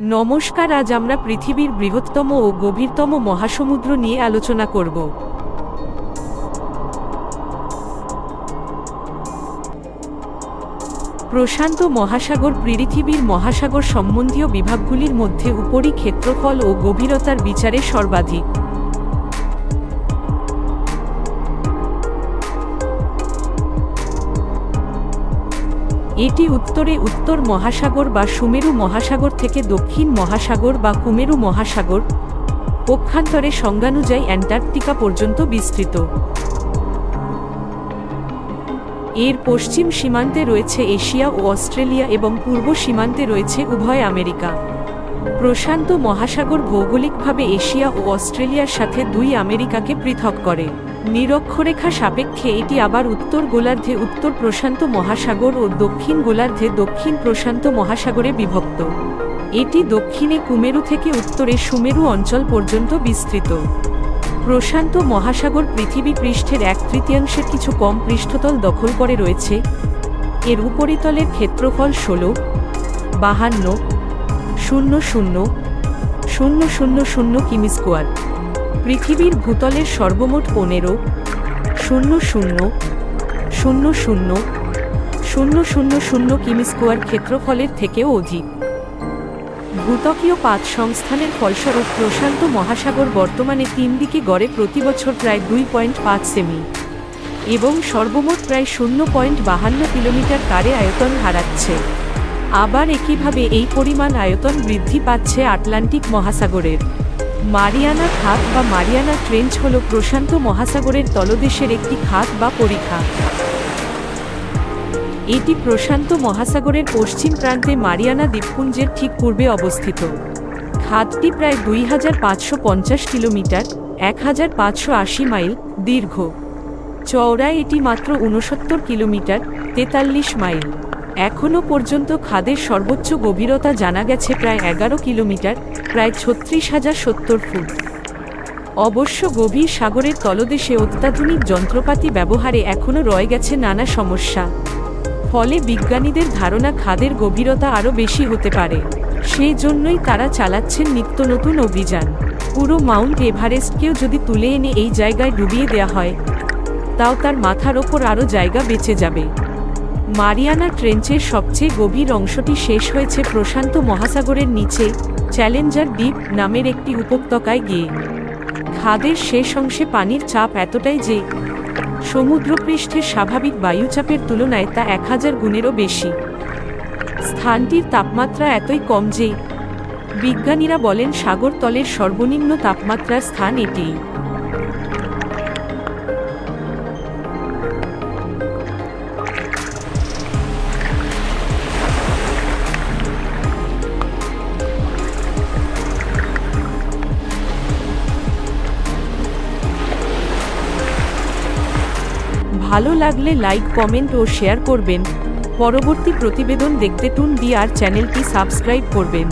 নমস্কার, আজ আমরা পৃথিবীর বৃহত্তম ও গভীরতম মহাসমুদ্র নিয়ে আলোচনা করব। প্রশান্ত মহাসাগর পৃথিবীর মহাসাগর সম্বন্ধীয় বিভাগগুলির মধ্যে উপরি ক্ষেত্রফল ও গভীরতার বিচারে সর্বাধিক। এটি উত্তরে উত্তর মহাসাগর বা সুমেরু মহাসাগর থেকে দক্ষিণ মহাসাগর বা কুমেরু মহাসাগর পক্ষান্তরে সংজ্ঞানুযায়ী অ্যান্টার্কটিকা পর্যন্ত বিস্তৃত। এর পশ্চিম সীমান্তে রয়েছে এশিয়া ও অস্ট্রেলিয়া এবং পূর্ব সীমান্তে রয়েছে উভয় আমেরিকা। প্রশান্ত মহাসাগর ভৌগোলিকভাবে এশিয়া ও অস্ট্রেলিয়ার সাথে দুই আমেরিকাকে পৃথক করে। নিরক্ষরেখা সাপেক্ষে এটি আবার উত্তর গোলার্ধে উত্তর প্রশান্ত মহাসাগর ও দক্ষিণ গোলার্ধে দক্ষিণ প্রশান্ত মহাসাগরে বিভক্ত। এটি দক্ষিণে কুমেরু থেকে উত্তরে সুমেরু অঞ্চল পর্যন্ত বিস্তৃত। প্রশান্ত মহাসাগর পৃথিবী পৃষ্ঠের এক তৃতীয়াংশের কিছু কম পৃষ্ঠতল দখল করে রয়েছে। এর উপরিতলের ক্ষেত্রফল ষোলো, বাহান্ন শূন্য শূন্য শূন্য শূন্য শূন্য কিমি স্কোয়ার। পৃথিবীর ভূতলের সর্বমোট পনেরো, শূন্য শূন্য শূন্য শূন্য শূন্য শূন্য শূন্য কিমি স্কোয়ার ক্ষেত্রফলের থেকেও অধিক। ভূতকীয় পাত সংস্থানের ফলস্বরূপ প্রশান্ত মহাসাগর বর্তমানে তিন দিকে গড়ে প্রতি বছর প্রায় দুই পয়েন্ট পাঁচ সেমি এবং সর্বমোট প্রায় শূন্য পয়েন্ট বাহান্ন কিলোমিটার কারে আয়তন হারাচ্ছে। আবার একইভাবে এই পরিমাণ আয়তন বৃদ্ধি পাচ্ছে আটলান্টিক মহাসাগরের। মারিয়ানা খাত বা মারিয়ানা ট্রেঞ্চ হল প্রশান্ত মহাসাগরের তলদেশের একটি খাত বা পরিখা এটি প্রশান্ত মহাসাগরের পশ্চিম প্রান্তে মারিয়ানা দ্বীপপুঞ্জের ঠিক পূর্বে অবস্থিত। খাতটি প্রায় দুই হাজার পাঁচশো পঞ্চাশ কিলোমিটার, এক হাজার পাঁচশো আশি মাইল দীর্ঘ। চওড়ায় এটি মাত্র উনসত্তর কিলোমিটার, তেতাল্লিশ মাইল। এখনও পর্যন্ত খাদের সর্বোচ্চ গভীরতা জানা গেছে প্রায় এগারো কিলোমিটার, প্রায় ছত্রিশ হাজার সত্তর ফুট। অবশ্য গভীর সাগরের তলদেশে অত্যাধুনিক যন্ত্রপাতি ব্যবহারে এখনও রয়ে গেছে নানা সমস্যা। ফলে বিজ্ঞানীদের ধারণা খাদের গভীরতা আরও বেশি হতে পারে। সেই জন্যই তারা চালাচ্ছেন নিত্য নতুন অভিযান। পুরো মাউন্ট এভারেস্টকেও যদি তুলে এনে এই জায়গায় ডুবিয়ে দেয়া হয়, তাও তার মাথার ওপর আরও জায়গা বেঁচে যাবে। মারিয়ানা ট্রেঞ্চের সবচেয়ে গভীর অংশটি শেষ হয়েছে প্রশান্ত মহাসাগরের নিচে, চ্যালেঞ্জার দ্বীপ নামের একটি উপত্যকায় গিয়ে। খাদের শেষ অংশে পানির চাপ এতটাই যে, সমুদ্রপৃষ্ঠের স্বাভাবিক বায়ুচাপের তুলনায় তা এক হাজার গুণেরও বেশি। স্থানটির তাপমাত্রা এতই কম যে, বিজ্ঞানীরা বলেন সাগর তলের সর্বনিম্ন তাপমাত্রার স্থান এটিই। ভালো লাগলে লাইক কমেন্ট ও শেয়ার করবেন। পরবর্তী প্রতিবেদন দেখতে টুন ডিআর আর চ্যানেলটি সাবস্ক্রাইব করবেন।